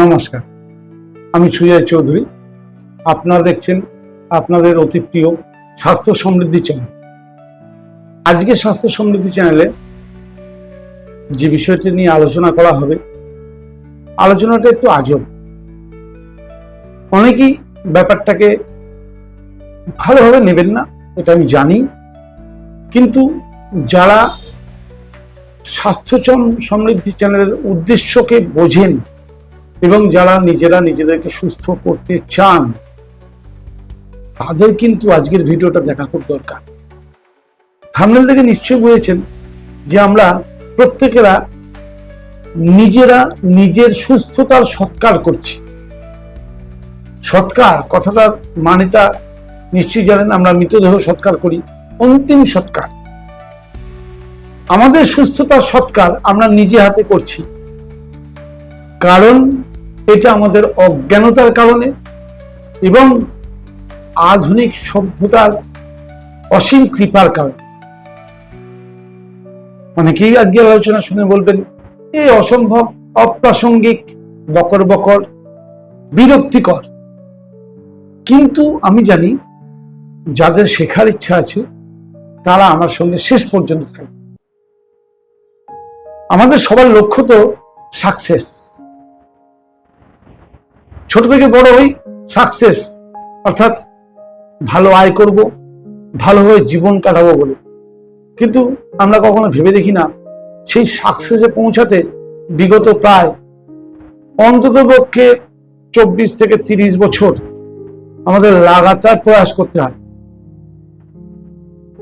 নমস্কার। আমি সুজয় চৌধুরী। আপনারা দেখছেন আপনাদের অতি প্রিয় স্বাস্থ্য সমৃদ্ধি চ্যানেল। আজকে স্বাস্থ্য সমৃদ্ধি চ্যানেলে যে বিষয়টি নিয়ে আলোচনা করা হবে, আলোচনাটা একটু আজব। অনেকেই ব্যাপারটাকে ভালোভাবে নেবেন না, এটা আমি জানি। কিন্তু যারা স্বাস্থ্য সমৃদ্ধি চ্যানেলের উদ্দেশ্যকে বোঝেন এবং যারা নিজেরা নিজেদেরকে সুস্থ করতে চান, তাদের কিন্তু আজকের ভিডিওটা দেখা খুব দরকার। থামনেল থেকে নিশ্চয়ই বুঝেছেন যে আমরা প্রত্যেকেরা নিজেরা নিজের সুস্থতার সৎকার করছি। সৎকার কথাটার মানেটা নিশ্চয়ই জানেন, আমরা মৃতদেহ সৎকার করি, অন্তিম সৎকার। আমাদের সুস্থতার সৎকার আমরা নিজে হাতে করছি। কারণ এটা আমাদের অজ্ঞানতার কারণে এবং আধুনিক সভ্যতার অসীম কৃপার কারণে। অনেকেই আজকে আলোচনা শুনে বলবেন, এ অসম্ভব, অপ্রাসঙ্গিক বকর বকর বিরক্তিকর। কিন্তু আমি জানি, যাদের শেখার ইচ্ছা আছে, তারা আমার সঙ্গে শেষ পর্যন্ত থাকবে। আমাদের সবার লক্ষ্য তো সাকসেস ছোট থেকে বড় হই সাকসেস অর্থাৎ ভালো আয় করব ভালোভাবে জীবন কাটাবো বলে। কিন্তু আমরা কখনো ভেবে দেখি না, সেই সাকসেসে পৌঁছাতে বিগত প্রায় অন্তত পক্ষে চব্বিশ থেকে তিরিশ বছর আমাদের লাগাতার প্রয়াস করতে হয়।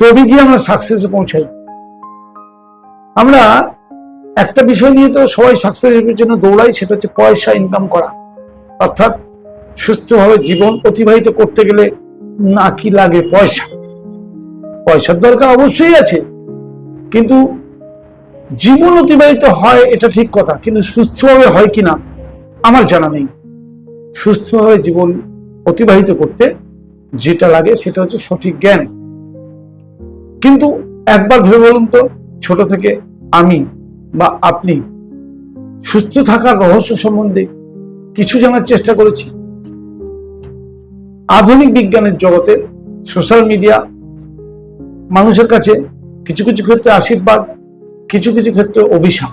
তবে গিয়ে আমরা সাকসেসে পৌঁছাই। আমরা একটা বিষয় নিয়ে তো সবাই সাকসেসের জন্য দৌড়াই, সেটা হচ্ছে পয়সা ইনকাম করা। অর্থাৎ সুস্থভাবে জীবন অতিবাহিত করতে গেলে না কি লাগে পয়সা? পয়সার দরকার অবশ্যই আছে। কিন্তু জীবন অতিবাহিত হয় এটা ঠিক কথা, কিন্তু সুস্থভাবে হয় কিনা আমার জানা নেই। সুস্থভাবে জীবন অতিবাহিত করতে যেটা লাগে সেটা হচ্ছে সঠিক জ্ঞান। কিন্তু একবার ভেবে বলুন তো, ছোট থেকে আমি বা আপনি সুস্থ থাকার রহস্য সম্বন্ধে কিছু জানার চেষ্টা করেছি। আধুনিক বিজ্ঞানের জগতে সোশ্যাল মিডিয়া মানুষের কাছে কিছু কিছু ক্ষেত্রে আশীর্বাদ, কিছু কিছু ক্ষেত্রে অভিশাপ।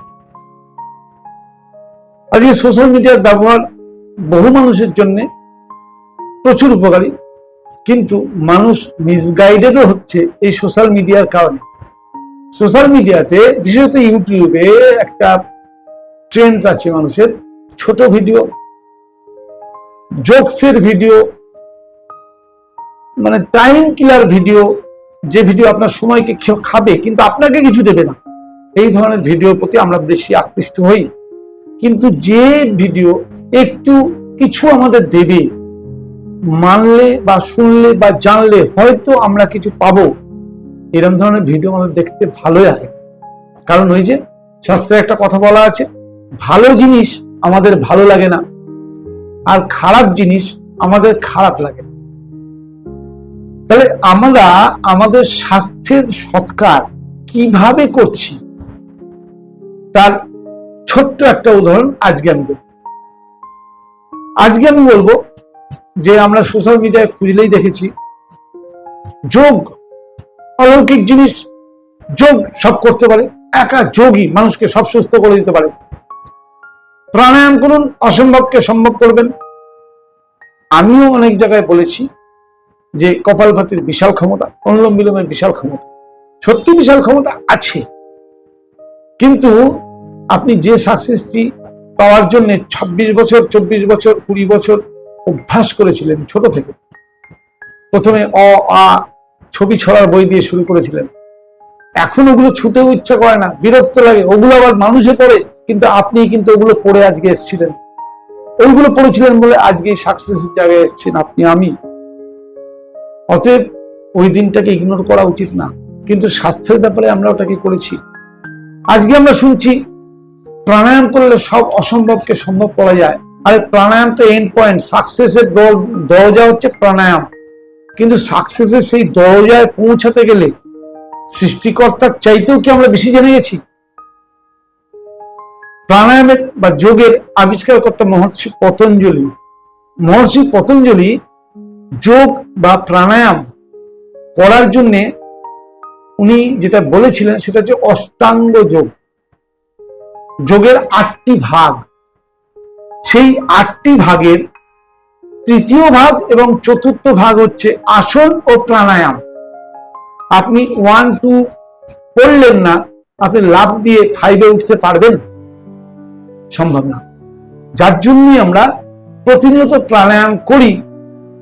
আজকে সোশ্যাল মিডিয়ার ব্যবহার বহু মানুষের জন্য প্রচুর উপকারী, কিন্তু মানুষ মিসগাইডেডও হচ্ছে এই সোশ্যাল মিডিয়ার কারণে। সোশ্যাল মিডিয়াতে, বিশেষত ইউটিউবে একটা ট্রেন্ড আছে মানুষের, ছোট ভিডিও জোকসের ভিডিও মানে টাইম কিলার ভিডিও, যে ভিডিও আপনার সময়কে খাবে, কিন্তু আপনাকে কিছু দেবে না। এই ধরনের ভিডিওর প্রতি আমরা বেশি আকৃষ্ট হই। কিন্তু যে ভিডিও একটু কিছু আমাদের দেবে, মানলে বা শুনলে বা জানলে হয়তো আমরা কিছু পাবো। এরকম ধরনের ভিডিও আমাদের দেখতে ভালোই লাগে। কারণ ওই যে শাস্ত্রে একটা কথা বলা আছে, ভালো জিনিস আমাদের ভালো লাগে না। আর খারাপ জিনিস আমাদের খারাপ লাগে। তাহলে আমরা আমাদের স্বাস্থ্যের সৎকার কীভাবে করছি? তার ছোট্ট একটা উদাহরণ আজকে আমি দেব। আজকে আমি বলব যে আমরা সোশ্যাল মিডিয়ায় খুঁজলেই দেখেছি, যোগ অলৌকিক জিনিস, যোগ সব করতে পারে, একা যোগই মানুষকে সব সুস্থ করে দিতে পারে। প্রাণায়াম করুন, অসম্ভবকে সম্ভব করবেন। আমিও অনেক জায়গায় বলেছি যে কপালভাতির বিশাল ক্ষমতা, অনুলম বিলোমের বিশাল ক্ষমতা, সত্যি বিশাল ক্ষমতা আছে। কিন্তু আপনি যে সাকসেসটি পাওয়ার জন্য ২৬ বছর, চব্বিশ বছর, কুড়ি বছর অভ্যাস করেছিলেন ছোট থেকে, প্রথমে অ, আ, ছবি ছড়ার বই দিয়ে শুরু করেছিলেন। এখন ওগুলো ছুতেও ইচ্ছা করে না, বিরক্ত লাগে। ওগুলো আবার মানুষে পড়ে কিন্তু আপনি কিন্তু ওগুলো পড়ে আজকে এসেছিলেন। ওইগুলো পড়েছিলেন বলে আজকে সাকসেসের জায়গায় এসেছেন আপনি, আমি। অতএব ওই দিনটাকে ইগনোর করা উচিত না। কিন্তু স্বাস্থ্যের ব্যাপারে আমরা ওটাকে করেছি। আজকে আমরা শুনছি, প্রাণায়াম করলে সব অসম্ভবকে সম্ভব করা যায়। আরে প্রাণায়াম তো এন্ড পয়েন্ট সাকসেসের দরজা হচ্ছে প্রাণায়াম। কিন্তু সাকসেসের সেই দরজায় পৌঁছাতে গেলে সৃষ্টিকর্তার চাইতেও কি আমরা বেশি জেনে গেছি? প্রাণায়ামের বা যোগের আবিষ্কার করতে মহর্ষি পতঞ্জলি। মহর্ষি পতঞ্জলি যোগ বা প্রাণায়াম করার জন্য উনি যেটা বলেছিলেন সেটা হচ্ছে অষ্টাঙ্গ যোগ। যোগের আটটি ভাগ। সেই আটটি ভাগের তৃতীয় ভাগ এবং চতুর্থ ভাগ হচ্ছে আসন ও প্রাণায়াম। আপনি ওয়ান টু পড়লেন না, আপনি লাভ দিয়ে ফাইভে উঠতে পারবেন? সম্ভব না। যার জন্যই আমরা প্রতিনিয়ত প্রাণায়াম করি,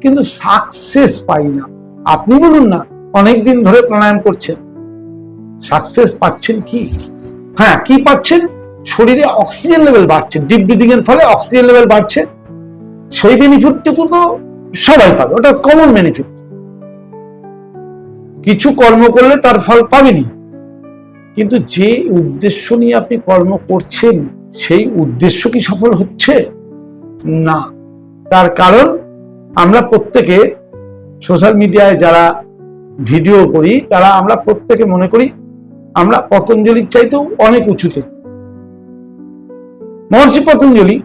কিন্তু সাকসেস পাই না। আপনি বলুন না অনেক দিন ধরে প্রাণায়াম করছেন। সাকসেস পাচ্ছেন কি? হ্যাঁ কি পাচ্ছেন? শরীরে অক্সিজেন লেভেল বাড়ছে। ডিপ ব্রিদিং এর ফলে অক্সিজেন লেভেল বাড়ছে। সেই বেনিফিটটুকু তো সবাই পাবে। ওটা কমন বেনিফিট কিছু কর্ম করলে তার ফল পাবেনি কিন্তু যে উদ্দেশ্য নিয়ে আপনি কর্ম করছেন সেই উদ্দেশ্য কি সফল হচ্ছে? না। তার কারণ, আমরা প্রত্যেকে সোশ্যাল মিডিয়ায় যারা ভিডিও করি, তারা আমরা প্রত্যেকে মনে করি, আমরা পতঞ্জলির চাইতেও অনেক উঁচুতে। মহর্ষি পতঞ্জলি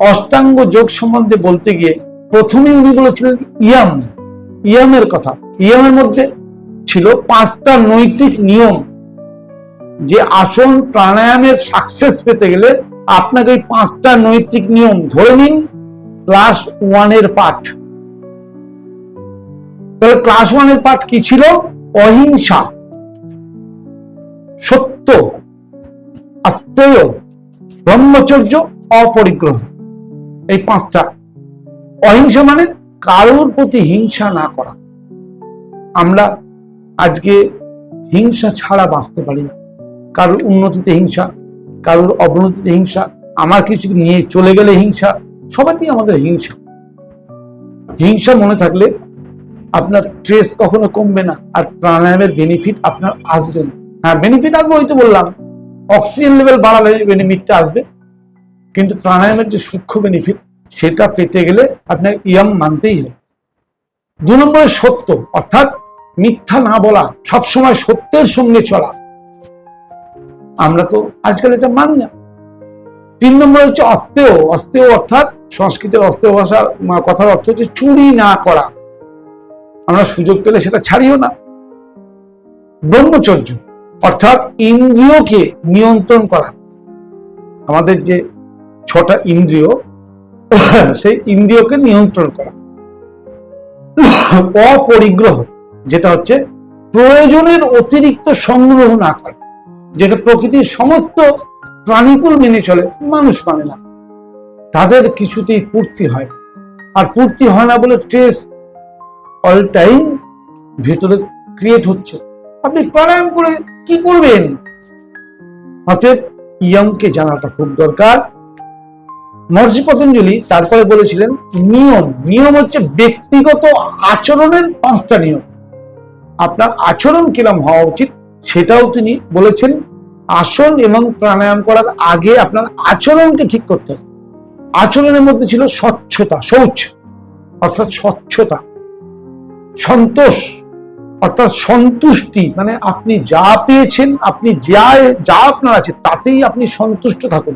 অষ্টাঙ্গ যোগ সম্বন্ধে বলতে গিয়ে প্রথমে উনি বলেছিলেন ইয়াম। ইয়ামের কথা। ইয়ামের মধ্যে ছিল পাঁচটা নৈতিক নিয়ম। যে আসন প্রাণায়ামের সাকসেস পেতে গেলে আপনাকে এই পাঁচটা নৈতিক নিয়ম ধরে নিন ক্লাস ওয়ানের পাঠ। তাহলে ক্লাস ওয়ানের পাঠ কি ছিল? অহিংসা, সত্য আস্তেয় ব্রহ্মচর্য, অপরিগ্রহ। এই পাঁচটা। অহিংসা মানে কারোর প্রতি হিংসা না করা। আমরা আজকে হিংসা ছাড়া বাঁচতে পারি না। কারোর উন্নতিতে হিংসা, কারোর অবনতিতে হিংসা, আমার কিছু নিয়ে চলে গেলে হিংসা সবাই আমাদের হিংসা। হিংসা মনে থাকলে আপনার স্ট্রেস কখনো কমবে না, আর প্রাণায়ামের বেনিফিট আপনার আসবে না। হ্যাঁ বেনিফিট আসবে ওই তো বললাম। অক্সিজেন লেভেল বাড়ালে বেনিফিটটা আসবে। কিন্তু প্রাণায়ামের যে সূক্ষ্ম বেনিফিট সেটা পেতে গেলে আপনার ইয়াম মানতেই হবে। দু নম্বরে সত্য, অর্থাৎ মিথ্যা না বলা, সবসময় সত্যের সঙ্গে চলা। আমরা তো আজকাল এটা মানি না। তিন নম্বর হচ্ছে অস্তেয় অস্তেয় অর্থাৎ সংস্কৃতের অস্তেয় ভাষার কথার অর্থ হচ্ছে চুরি না করা। আমরা সুযোগ পেলে সেটা ছাড়িও না। ব্রহ্মচর্য, অর্থাৎ ইন্দ্রিয়কে নিয়ন্ত্রণ করা। আমাদের যে ছটা ইন্দ্রিয়, সেই ইন্দ্রিয়কে নিয়ন্ত্রণ করা। অপরিগ্রহ, যেটা হচ্ছে প্রয়োজনের অতিরিক্ত সংগ্রহ না করা। যেটা প্রকৃতির সমস্ত প্রাণীকুল মেনে চলে, মানুষ মানে না। তাদের কিছুতেই পূর্তি হয় আর পূর্তি হয় না বলে স্ট্রেস অল টাইম ভেতরে ক্রিয়েট হচ্ছে। আপনি প্রাণায়াম করে কি করবেন? অতএব ইয়ংকে জানাটা খুব দরকার। মহর্ষি পতঞ্জলি তারপরে বলেছিলেন, নিয়ম নিয়ম হচ্ছে ব্যক্তিগত আচরণের পাঁচটা নিয়ম। আপনার আচরণ কিরম হওয়া উচিত সেটাও তিনি বলেছেন, আসন এবং প্রাণায়াম করার আগে আপনার আচরণকে ঠিক করতে হবে। আচরণের মধ্যে ছিল স্বচ্ছতা, শৌচ, অর্থাৎ স্বচ্ছতা, সন্তোষ, অর্থাৎ সন্তুষ্টি। মানে আপনি যা পেয়েছেন, আপনি যা যা আপনার আছে, তাতেই আপনি সন্তুষ্ট থাকুন।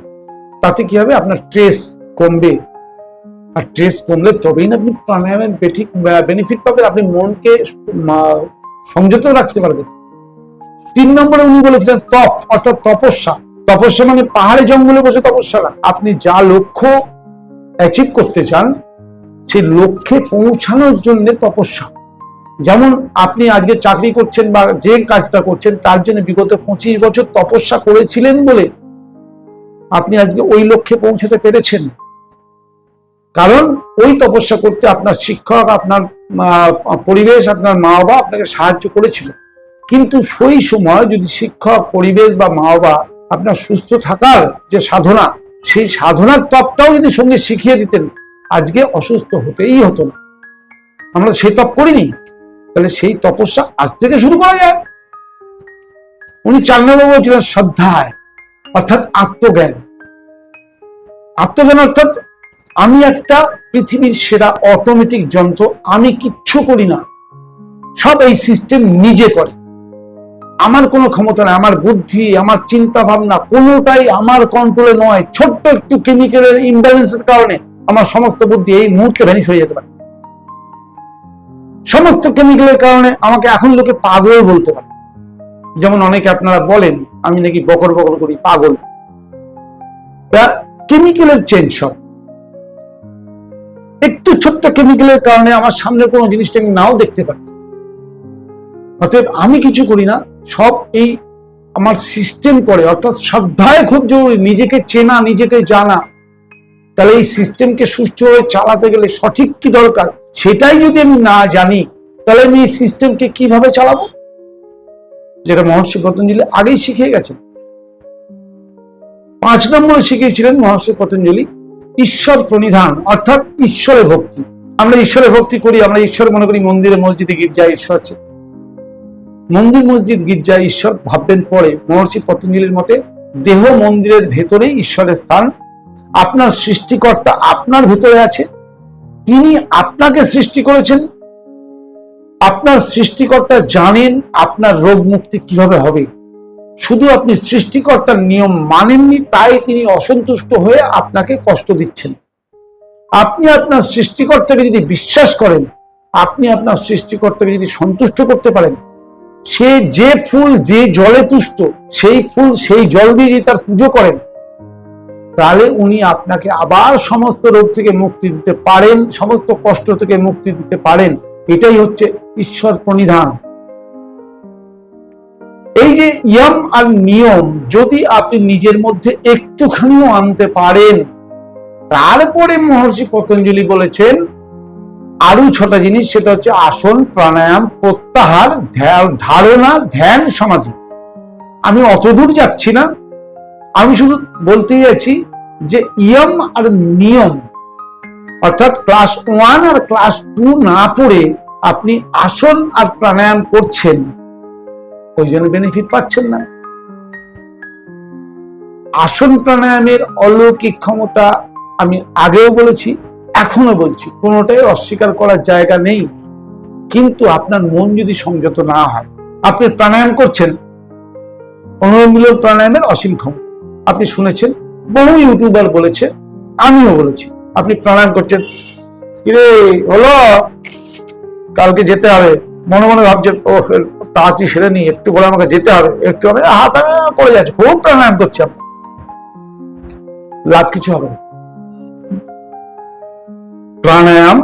তাতে কি হবে? আপনার স্ট্রেস কমবে। আর স্ট্রেস কমলে তবেই না আপনি প্রাণায়ামের বেঠিক বেনিফিট পাবেন। আপনি মনকে সংযত রাখতে পারবেন। তিন নম্বরে উনি বলেছিলেন তপ, অর্থাৎ তপস্যা। তপস্যা মানে পাহাড়ে জঙ্গলে বসে তপস্যা না আপনি যা লক্ষ্য অ্যাচিভ করতে চান, সেই লক্ষ্যে পৌঁছানোর জন্য তপস্যা। যেমন আপনি আজকে চাকরি করছেন বা যে কাজটা করছেন, তার জন্য বিগত পঁচিশ বছর তপস্যা করেছিলেন বলে আপনি আজকে ওই লক্ষ্যে পৌঁছতে পেরেছেন। কারণ ওই তপস্যা করতে আপনার শিক্ষক, আপনার পরিবেশ, আপনার মা বাবা আপনাকে সাহায্য করেছিল। কিন্তু সেই সময় যদি শিক্ষক, পরিবেশ বা মা বাবা আপনার সুস্থ থাকার যে সাধনা, সেই সাধনার তপটাও যদি সঙ্গে শিখিয়ে দিতেন, আজকে অসুস্থ হতেই হতো না। আমরা সেই তপ করিনি। তাহলে সেই তপস্যা আজ থেকে শুরু করা যায়। উনি চার নম্বর বলছিলেন শ্রদ্ধায়, অর্থাৎ আত্মজ্ঞান। আত্মজ্ঞান অর্থাৎ আমি একটা পৃথিবীর সেরা অটোমেটিক যন্ত্র, আমি কিচ্ছু করি না। সব এই সিস্টেম নিজে করে। আমার কোনো ক্ষমতা নেই, আমার বুদ্ধি, আমার চিন্তা ভাবনা কোনোটাই আমার কন্ট্রোলে নয়। ছোট্ট একটু কেমিক্যালের ইমব্যালেন্সের কারণে আমার সমস্ত বুদ্ধি এই মুহূর্তে ভ্যানিশ হয়ে যেতে পারে। সমস্ত কেমিক্যালের কারণে আমাকে এখন লোকে পাগল বলতে পারে। যেমন অনেকে আপনারা বলেন, আমি নাকি বকর বকর করি, পাগল। কেমিক্যালের চেঞ্জ হয়। একটু ছোট্ট কেমিক্যালের কারণে আমার সামনে কোনো জিনিসটা আমি নাও দেখতে পারি। অতএব আমি কিছু করি না সব এই আমার সিস্টেম করে, অর্থাৎ শ্রদ্ধায় খুব জরুরি, নিজেকে চেনা, নিজেকে জানা। তাহলে এই সিস্টেমকে সুষ্ঠুভাবে চালাতে গেলে সঠিক কি দরকার? সেটাই যদি আমি না জানি, তাহলে আমি এই সিস্টেমকে কীভাবে চালাবো? যেটা মহর্ষি পতঞ্জলি আগেই শিখিয়ে গেছেন। পাঁচ নম্বরে শিখিয়েছিলেন মহর্ষি পতঞ্জলি, ঈশ্বর প্রণিধান, অর্থাৎ ঈশ্বরে ভক্তি। আমরা ঈশ্বরে ভক্তি করি, আমরা ঈশ্বর মনে করি মন্দিরে, মসজিদে গির্জায় ঈশ্বর আছে। মন্দির মসজিদ গির্জা ঈশ্বর ভাববেন পরে মহর্ষি পতঞ্জলির মতে, দেহ মন্দিরের ভেতরেই ঈশ্বরের স্থান। আপনার সৃষ্টিকর্তা আপনার ভেতরে আছে। তিনি আপনাকে সৃষ্টি করেছেন। আপনার সৃষ্টিকর্তা জানেন আপনার রোগ মুক্তি কীভাবে হবে। শুধু আপনি সৃষ্টিকর্তার নিয়ম মানেননি, তাই তিনি অসন্তুষ্ট হয়ে আপনাকে কষ্ট দিচ্ছেন। আপনি আপনার সৃষ্টিকর্তাকে যদি বিশ্বাস করেন, আপনি আপনার সৃষ্টিকর্তাকে যদি সন্তুষ্ট করতে পারেন সে যে ফুল যে জলে তুষ্ট সেই ফুল, সেই জল দিয়ে যদি তার পুজো করেন, তাহলে উনি আপনাকে আবার সমস্ত রোগ থেকে মুক্তি দিতে পারেন, সমস্ত কষ্ট থেকে মুক্তি দিতে পারেন। এটাই হচ্ছে ঈশ্বর প্রণিধান। এই যে ইয়ম আর নিয়ম, যদি আপনি নিজের মধ্যে একটুখানিও আনতে পারেন, তারপরে মহর্ষি পতঞ্জলি বলেছেন আরও ছটা জিনিস, সেটা হচ্ছে আসন, প্রাণায়াম, প্রত্যাহার ধারণা, ধ্যান, সমাধি। আমি অতদূর যাচ্ছি না। আমি শুধু বলতে যাচ্ছি যে ইয়ম আর নিয়ম, অর্থাৎ ক্লাস ওয়ান আর ক্লাস টু না পড়ে আপনি আসন আর প্রাণায়াম করছেন, ওই জন্য বেনিফিট পাচ্ছেন না। আসন প্রাণায়ামের অলৌকিক ক্ষমতা আমি আগেও বলেছি। এখনও বলছি, কোনোটাই অস্বীকার করার জায়গা নেই। কিন্তু আপনার মন যদি সংযত না হয়, আপনি প্রাণায়াম করছেন অনুমূলক প্রাণায়ামের অসীম ক্ষমতা। আপনি শুনেছেন, বহু ইউটিউবার বলেছে, আমিও বলেছি, আপনি প্রাণায়াম করছেন। কিরে, হলো? কালকে যেতে হবে। মনে মনে ভাবছেন, ও তাড়াতাড়ি সেরে নি একটু বলে আমাকে যেতে হবে, একটু হবে হাত আমি করে যাচ্ছে। খুব প্রাণায়াম করছি লাভ কিছু হবে না। প্রাণায়াম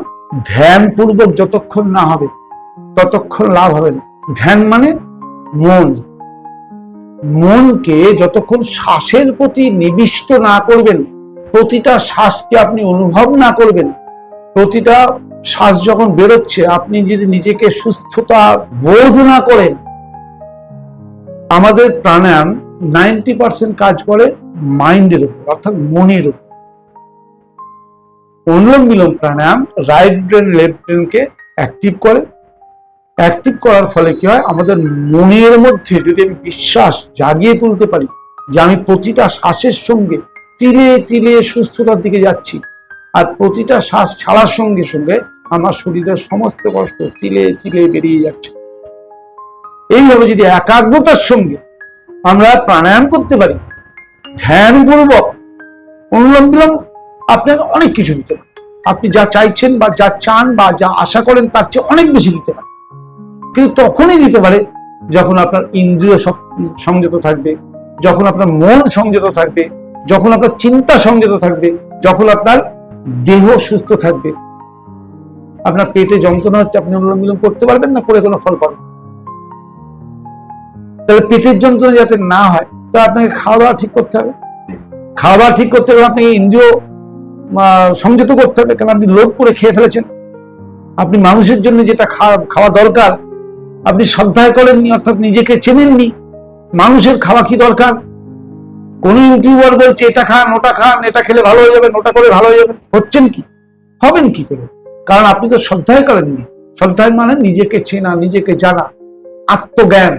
ধ্যান পূর্বক যতক্ষণ না হবে, ততক্ষণ লাভ হবে না। ধ্যান মানে মন। মনকে যতক্ষণ শ্বাসের প্রতি নিবিষ্ট না করবেন, প্রতিটা শ্বাসকে আপনি অনুভব না করবেন, প্রতিটা শ্বাস যখন বেরোচ্ছে, আপনি যদি নিজেকে সুস্থতা বোধ না করেন, আমাদের প্রাণায়াম নাইনটি পার্সেন্ট কাজ করে মাইন্ডের উপর, অর্থাৎ মনের উপর। Anulom Vilom pranayama right brain left ব্রেনকে active করে। অ্যাক্টিভ করার ফলে কি হয়? আমাদের মনের মধ্যে যদি আমি বিশ্বাস জাগিয়ে তুলতে পারি যে আমি প্রতিটা শ্বাসের সঙ্গে তিলে তিলে সুস্থতার দিকে যাচ্ছি আর প্রতিটা শ্বাস ছাড়ার সঙ্গে সঙ্গে আমার শরীরের সমস্ত কষ্ট তিলে তিলে বেরিয়ে যাচ্ছে। এইভাবে যদি একাগ্রতার সঙ্গে আমরা প্রাণায়াম করতে পারি, ধ্যানপূর্বক অনুলোম বিলোম আপনাকে অনেক কিছু দিতে পারে। আপনি যা চাইছেন বা যা চান বা যা আশা করেন, তার চেয়ে অনেক বেশি দিতে পারে। কিন্তু তখনই দিতে পারে যখন আপনার ইন্দ্রিয় সংযত থাকবে, যখন আপনার মন সংযত থাকবে, যখন আপনার চিন্তা সংযত থাকবে, যখন আপনার দেহ সুস্থ থাকবে। আপনার পেটে যন্ত্রণা হচ্ছে, আপনি অনুলোম বিলোম করতে পারবেন না, করে কোনো ফল পাবেন। তাহলে পেটের যন্ত্রণা যাতে না হয়, তা আপনাকে খাওয়া দাওয়া ঠিক করতে হবে। খাওয়া দাওয়া ঠিক করতে হবে আপনাকে ইন্দ্রিয় সংযত করতে হবে, কারণ আপনি লোভ করে খেয়ে ফেলেছেন। আপনি মানুষের জন্য যেটা খাওয়া দরকার, আপনি শ্রদ্ধায় করেননি, অর্থাৎ নিজেকে চেনেননি, মানুষের খাওয়া কি দরকার? কোন ইউটিউবার বলছে, এটা খান, ওটা খান, এটা খেলে ভালো হয়ে যাবেন ওটা করে ভালো হয়ে যাবেন হচ্ছেন কি? হবেন কি করে? কারণ আপনি তো শ্রদ্ধায় করেননি। শ্রদ্ধায় মানে নিজেকে চেনা, নিজেকে জানা, আত্মজ্ঞান।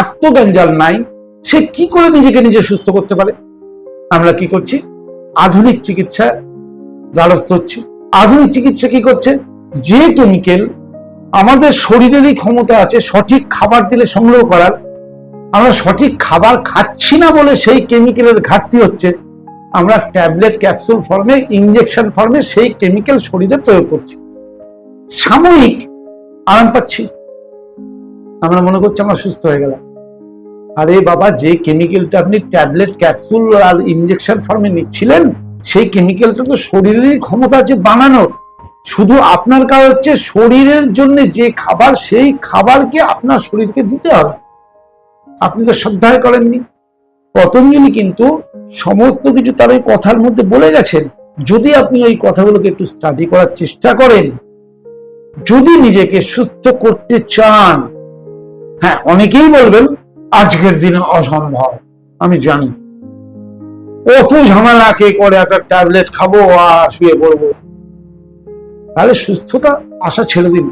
আত্মজ্ঞান যার নাই, সে কি করে নিজেকে নিজে সুস্থ করতে পারে? আমরা কি করছি? আধুনিক চিকিৎসা দ্বারস্থ হচ্ছে। আধুনিক চিকিৎসা কি করছে? যে কেমিক্যাল আমাদের শরীরেরই ক্ষমতা আছে সঠিক খাবার দিলে সংগ্রহ করার। আমরা সঠিক খাবার খাচ্ছি না বলে সেই কেমিক্যালের ঘাটতি হচ্ছে। আমরা ট্যাবলেট, ক্যাপসুল ফর্মে ইঞ্জেকশন ফর্মে সেই কেমিক্যাল শরীরে প্রয়োগ করছি। সাময়িক আরাম পাচ্ছি। আমরা মনে করছি আমরা সুস্থ হয়ে গেলাম। আরে বাবা, যে কেমিক্যালটা আপনি ট্যাবলেট ক্যাপসুল আর ইঞ্জেকশন ফর্মে নিচ্ছিলেন, সেই কেমিক্যালটা তো শরীরেরই ক্ষমতা আছে বানানোর। শুধু আপনার কাজ হচ্ছে শরীরের জন্য যে খাবার, সেই খাবারকে আপনার শরীরকে দিতে হবে। আপনি তো শ্রদ্ধায় করেননি। পতঞ্জলি কিন্তু সমস্ত কিছু তার ওই কথার মধ্যে বলে গেছেন, যদি আপনি ওই কথাগুলোকে একটু স্টাডি করার চেষ্টা করেন, যদি নিজেকে সুস্থ করতে চান হ্যাঁ অনেকেই বলবেন আজকের দিনে অসম্ভব, আমি জানি। অত ঝামেলা কে করে, একটা ট্যাবলেট খাব আর শুয়ে পড়ব। তাহলে সুস্থতা আশা ছেড়ে দিন।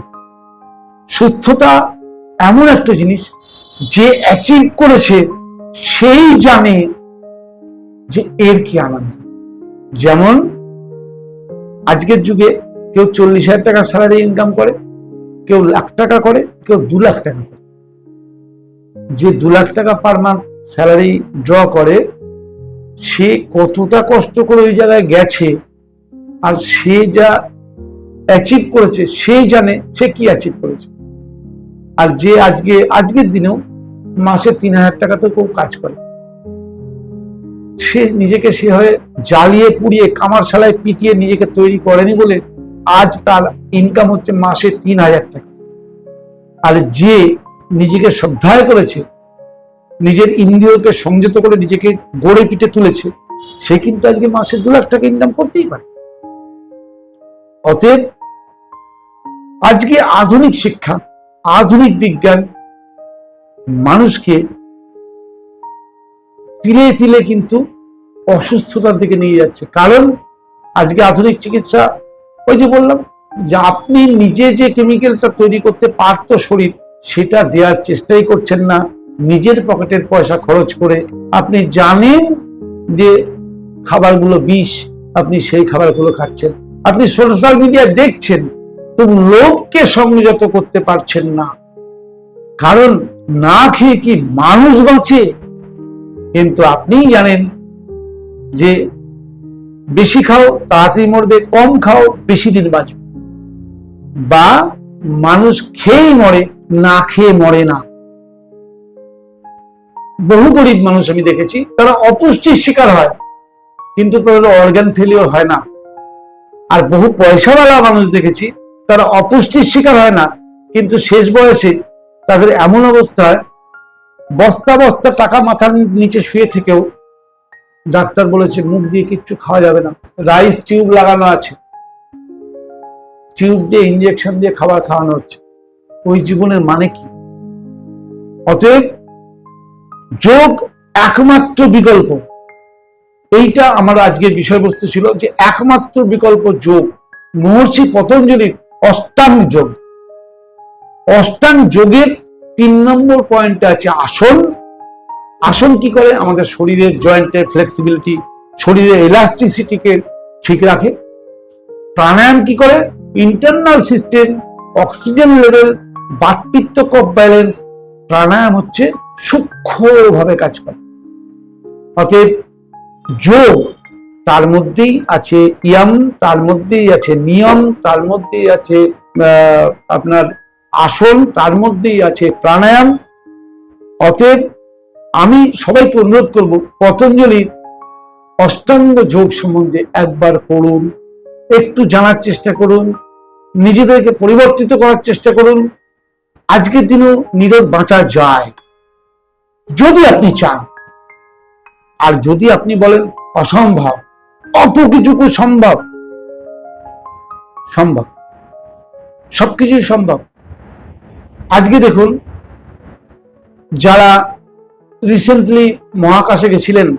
সুস্থতা এমন একটা জিনিস যে অ্যাচিভ করেছে, সেই জানে যে এর কি আনন্দ। যেমন আজকের যুগে কেউ চল্লিশ হাজার টাকা স্যালারি ইনকাম করে, কেউ লাখ টাকা করে, কেউ দু লাখ টাকা করে। যে দু লাখ টাকা পার মান্থ স্যালারি ড্র করে, সে কতটা কষ্ট করে ওই জায়গায় গেছে আর সে যা অ্যাচিভ করেছে, সে জানে সে কি অ্যাচিভ করেছে। আর যে আজকে, আজকের দিনেও মাসে তিন হাজার টাকা তো কেউ কাজ করে সে নিজেকে সে হয়ে জ্বালিয়ে পুড়িয়ে কামার শালায় পিটিয়ে নিজেকে তৈরি করেনি বলে আজ তার ইনকাম হচ্ছে মাসে তিন হাজার টাকা। আর যে নিজেকে শ্রদ্ধায় করেছে, নিজের ইন্দ্রিয়কে সংযত করে নিজেকে গড়ে পিটে তুলেছে, সে কিন্তু আজকে মাসে দু লাখ টাকা ইনকাম করতেই পারে। অতএব আজকে আধুনিক শিক্ষা, আধুনিক বিজ্ঞান মানুষকে তিলে তিলে কিন্তু অসুস্থতার দিকে নিয়ে যাচ্ছে। কারণ আজকে আধুনিক চিকিৎসা, ওই যে বললাম যে আপনি নিজে যে কেমিক্যালটা তৈরি করতে পারতো শরীর সেটা দেওয়ার চেষ্টাই করছেন না। নিজের পকেটের পয়সা খরচ করে আপনি জানেন যে খাবারগুলো বিষ, আপনি সেই খাবারগুলো খাচ্ছেন। আপনি সোশ্যাল মিডিয়া দেখছেন, তবু লোককে সংযত করতে পারছেন না। কারণ না খেয়ে কি মানুষ বাঁচে? কিন্তু আপনিই জানেন যে বেশি খাও, তাড়াতাড়ি মরবে, কম খাও, বেশি দিন বাঁচবে। বা মানুষ খেয়েই মরে, না খেয়ে মরে না। বহু গরিব মানুষ আমি দেখেছি, তারা অপুষ্টির শিকার হয়, কিন্তু তাদের অর্গান ফেলিওর হয় না। আর বহু পয়সাওয়ালা মানুষ দেখেছি, তারা অপুষ্টির শিকার হয় না, কিন্তু শেষ বয়সে তাদের এমন অবস্থায়, বস্তা বস্তা টাকা মাথার নিচে শুয়ে থেকেও ডাক্তার বলেছে, মুখ দিয়ে কিচ্ছু খাওয়া যাবে না। রাইস টিউব লাগানো আছে। টিউব দিয়ে ইঞ্জেকশন দিয়ে খাবার খাওয়ানো হচ্ছে। ওই জীবনের মানে কি? অতএব যোগ একমাত্র বিকল্প। এইটা আমার আজকের বিষয়বস্তু ছিল যে একমাত্র বিকল্প যোগ। মহর্ষি পতঞ্জলির অষ্টাঙ্গ যোগ। অষ্টাঙ্গ যোগের তিন নম্বর পয়েন্টে আছে আসন। আসন কি করে? আমাদের শরীরের জয়েন্টের ফ্লেক্সিবিলিটি শরীরের এলাস্টিসিটিকে ঠিক রাখে। প্রাণায়াম কি করে? ইন্টারনাল সিস্টেম অক্সিজেন লেভেল বাতপিত্ত কপ ব্যালেন্স প্রাণায়াম হচ্ছে সূক্ষ্মভাবে কাজ করে। অতএব যোগ তার মধ্যেই আছে ইয়াম, তার মধ্যেই আছে নিয়ম, তার মধ্যেই আছে আপনার আসন, তার মধ্যেই আছে প্রাণায়াম। অতএব আমি সবাইকে অনুরোধ করব পতঞ্জলির অষ্টাঙ্গ যোগ সম্বন্ধে একবার পড়ুন। একটু জানার চেষ্টা করুন, নিজেদেরকে পরিবর্তিত করার চেষ্টা করুন। আজকের দিনেও নীরব বাঁচা যায়, যদি আপনি চান। আর যদি আপনি বলেন, অসম্ভব অত কিছুকু সম্ভব। সম্ভব। সবকিছুই সম্ভব। আজকে দেখুন, যারা রিসেন্টলি মহাকাশে গেছিলেন,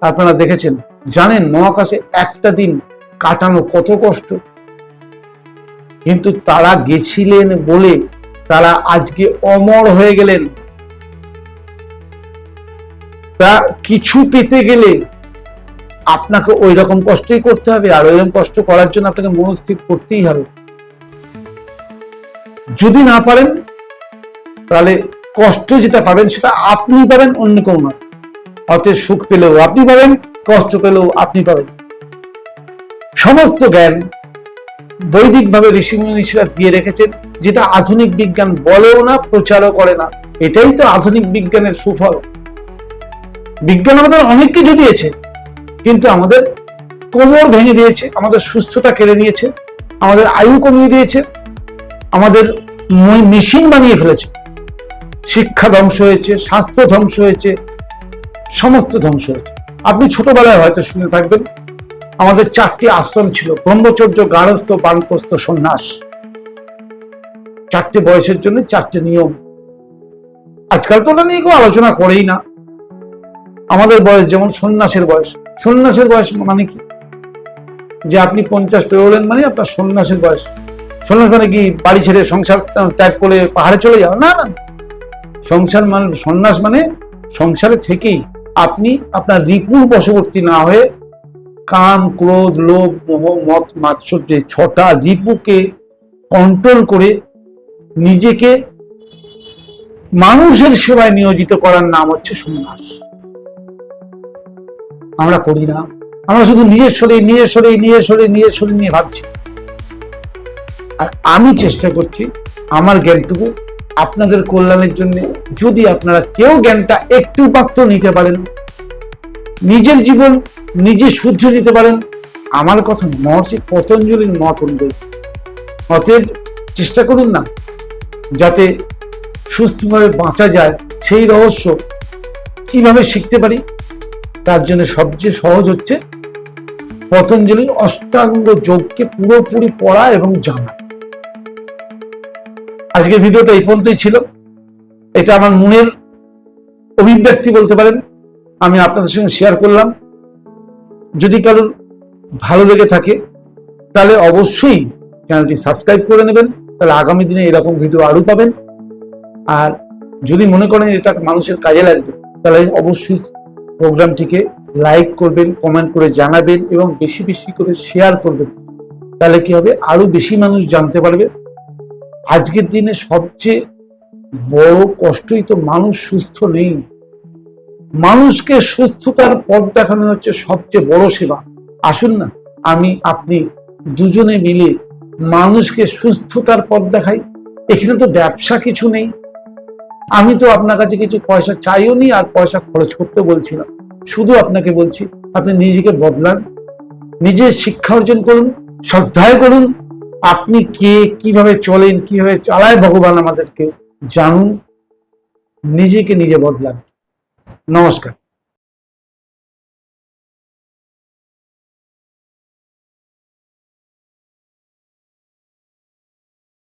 আপনারা দেখেছেন, জানেন মহাকাশে একটা দিন কাটানো কত কষ্ট। কিন্তু তারা গেছিলেন বলে তারা আজকে অমর হয়ে গেলেন। তা কিছু পেতে গেলে আপনাকে ওই রকম কষ্টই করতে হবে আর ওই রকম কষ্ট করার জন্য আপনাকে মনস্থির করতেই হবে। যদি না পারেন, তাহলে কষ্ট যেটা পাবেন সেটা আপনি পাবেন, অন্য কেউ নয় অতএব সুখ পেলেও আপনি পাবেন, কষ্ট পেলেও আপনি পাবেন। সমস্ত জ্ঞান বৈদিক ভাবে ঋষি মুনিষরা দিয়ে রেখেছেন, যেটা আধুনিক বিজ্ঞান বলেও না, প্রচারও করে না। এটাই তো আধুনিক বিজ্ঞানের সুফল। বিজ্ঞান আমাদের অনেক কিছু দিয়েছে কিন্তু আমাদের কোমর ভেঙে দিয়েছে, আমাদের সুস্থতা কেড়ে নিয়েছে, আমাদের আয়ু কমিয়ে দিয়েছে, আমাদের মেশিন বানিয়ে ফেলেছে। শিক্ষা ধ্বংস হয়েছে, স্বাস্থ্য ধ্বংস হয়েছে, সমস্ত ধ্বংস হয়েছে। আপনি ছোটবেলায় হয়তো শুনে থাকবেন আমাদের চারটি আশ্রম ছিল। ব্রহ্মচর্য গারস্থ বানপ্রস্থ সন্ন্যাস। চারটে বয়সের জন্য চারটে নিয়ম। আজকাল তো ওটা নিয়ে কেউ আলোচনা করেই না। আমাদের বয়স যেমন সন্ন্যাসের বয়স। সন্ন্যাসের বয়স মানে কি? যে আপনি পঞ্চাশ পেরোলেন মানে আপনার সন্ন্যাসের বয়স। সন্ন্যাস মানে কি, বাড়ি ছেড়ে সংসার ত্যাগ করে পাহাড়ে চলে যাও না না। সংসার মানে সন্ন্যাস মানে সংসারে থেকেই আপনি আপনার রিপুর বশবর্তী না হয়ে কাম ক্রোধ, লোভ, মোহ, মত, মাৎসর্য ছটা রিপুকে কন্ট্রোল করে নিজেকে মানুষের সেবায় নিয়োজিত করার নাম হচ্ছে সন্ন্যাস। আমরা করি না। আমরা শুধু নিজের শরীর নিজের শরীর নিজের শরীর নিজের শরীর নিয়ে ভাবছি। আর আমি চেষ্টা করছি আমার জ্ঞানটুকু আপনাদের কল্যাণের জন্য। যদি আপনারা কেউ জ্ঞানটা একটু মাত্র নিতে পারেন নিজের জীবন নিজে শুদ্ধ নিতে পারেন। আমার কথা মহর্ষি পতঞ্জলির মত অনুযায়ী। অতএব চেষ্টা করুন না, যাতে সুস্থভাবে বাঁচা যায় সেই রহস্য কীভাবে শিখতে পারি, তার জন্য সবচেয়ে সহজ হচ্ছে পতঞ্জলির অষ্টাঙ্গ যোগকে পুরোপুরি পড়া এবং জানা। আজকের ভিডিওটা এই পর্যন্তই ছিল। এটা আমার মনের অভিব্যক্তি বলতে পারেন। আমি আপনাদের সঙ্গে শেয়ার করলাম। যদি কারোর ভালো লেগে থাকে, তাহলে অবশ্যই চ্যানেলটি সাবস্ক্রাইব করে নেবেন, তাহলে আগামী দিনে এরকম ভিডিও আরও পাবেন। আর যদি মনে করেন এটা মানুষের কাজে লাগবে, তাহলে অবশ্যই প্রোগ্রামটিকে লাইক করবেন কমেন্ট করে জানাবেন এবং বেশি বেশি করে শেয়ার করবেন। তাহলে কি হবে? আরও বেশি মানুষ জানতে পারবে। আজকের দিনে সবচেয়ে বড় কষ্টই তো মানুষ সুস্থ নেই। মানুষকে সুস্থতার পথ দেখানো হচ্ছে সবচেয়ে বড় সেবা। আসুন না, আমি, আপনি দুজনে মিলে মানুষকে সুস্থতার পথ দেখাই। এখানে তো ব্যবসা কিছু নেই। আমি তো আপনার কাছে কিছু পয়সা চাইও নি আর পয়সা খরচ করতে বলছি না শুধু আপনাকে বলছি, আপনি নিজেকে বদলান, নিজের শিক্ষা অর্জন করুন, শ্রদ্ধায় করুন। আপনি কে, কীভাবে চলেন, কীভাবে চালায়, ভগবান আমাদেরকে জানুন। নিজেকে নিজে বদলান। নমস্কার।